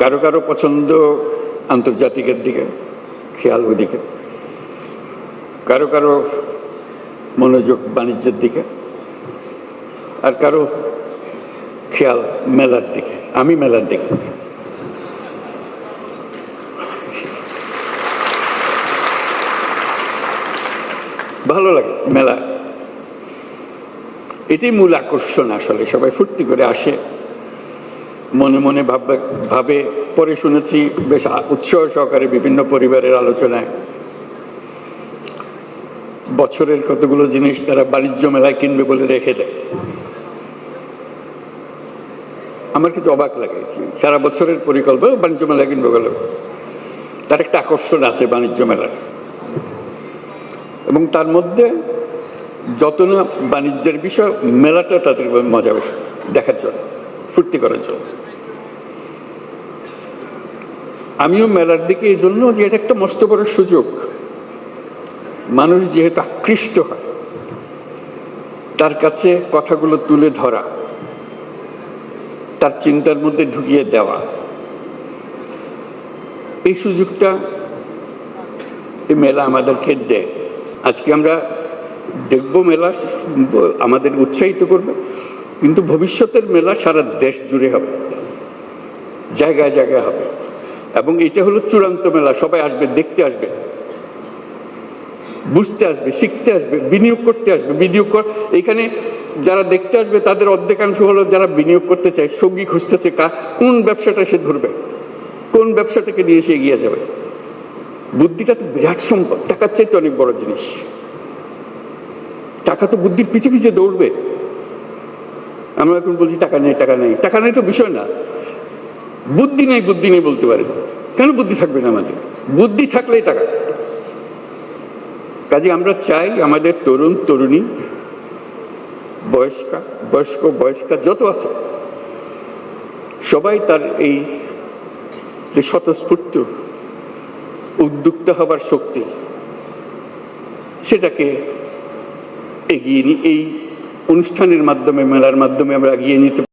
কারও কারও পছন্দ আন্তর্জাতিকের দিকে খেয়াল ওদিকে কারও কারও মনোযোগ বাণিজ্যের দিকে, আর কারও খেয়াল মেলার দিকে, আমি মেলার দিকে। ভালো লাগে মেলা। এটাই মূল আকর্ষণ আসলে, সবাই ফুর্তি করে আসে। মনে মনে ভাববে, ভাবে পরে শুনেছি বেশ উৎসাহ সহকারে বিভিন্ন পরিবারের আলোচনায়। বছরের কতগুলো জিনিস তারা বাণিজ্য মেলায় কিনবে বলে রেখে দেয়। আমার কিছু অবাক লাগে, সারা বছরের পরিকল্পনা বাণিজ্য মেলায় কিনবে বলে। তার একটা আকর্ষণ আছে বাণিজ্য মেলার। এবং তার মধ্যে যত না বাণিজ্যের বিষয়, মেলাটা তাদের মজা বেশি দেখার জন্য, ফুর্তি করার জন্য। আমিও মেলার দিকে এই জন্য যে এটা একটা মস্ত বড় সুযোগ। মানুষ যেহেতু আকৃষ্ট হয়, তার কাছে কথাগুলো তুলে ধরা, তার চিন্তার মধ্যে ঢুকিয়ে দেওয়া, এই সুযোগটা এই মেলা আমাদেরকে দেয় আজকে আমরা দেখব মেলা, আমাদের উৎসাহিত করবে, কিন্তু ভবিষ্যতের মেলা সারা দেশ জুড়ে হবে, জায়গায় জায়গায় হবে। এবং এটা হলো চূড়ান্ত মেলা, সবাই আসবে, দেখতে আসবে, বুঝতে আসবে, শিখতে আসবে, বিনিয়োগ করতে আসবে, বিনিয়োগ কর এখানে যারা দেখতে আসবে, তাদের অর্ধেকাংশ হলো যারা বিনিয়োগ করতে চায়, সঙ্গী খুঁজতেছে কা কোন ব্যবসাটা সে ধরবে, কোন ব্যবসাটাকে নিয়ে সে এগিয়ে যাবে। বুদ্ধিটা তো বিরাট সম্পদ, টাকার চাইতে অনেক বড় জিনিস। টাকা তো বুদ্ধির পিছে পিছে দৌড়বে। আমরা এখন বলছি টাকা নেই টাকা নেই টাকা নেই তো বিষয় না। বুদ্ধি নেই বুদ্ধি নেই বলতে পারে। কেন বুদ্ধি থাকবে না আমাদের? বুদ্ধি থাকলেই টাকা। কাজে আমরা চাই আমাদের তরুণ, তরুণী, বয়স্কা, বয়স্ক, বয়স্কা, যত আছে, সবাই তার এই যে স্বতঃস্ফূর্ত উদ্যুক্ত হবার শক্তি, সেটাকে এগিয়ে নি এই অনুষ্ঠানের মাধ্যমে, মেলার মাধ্যমে আমরা এগিয়ে নিতে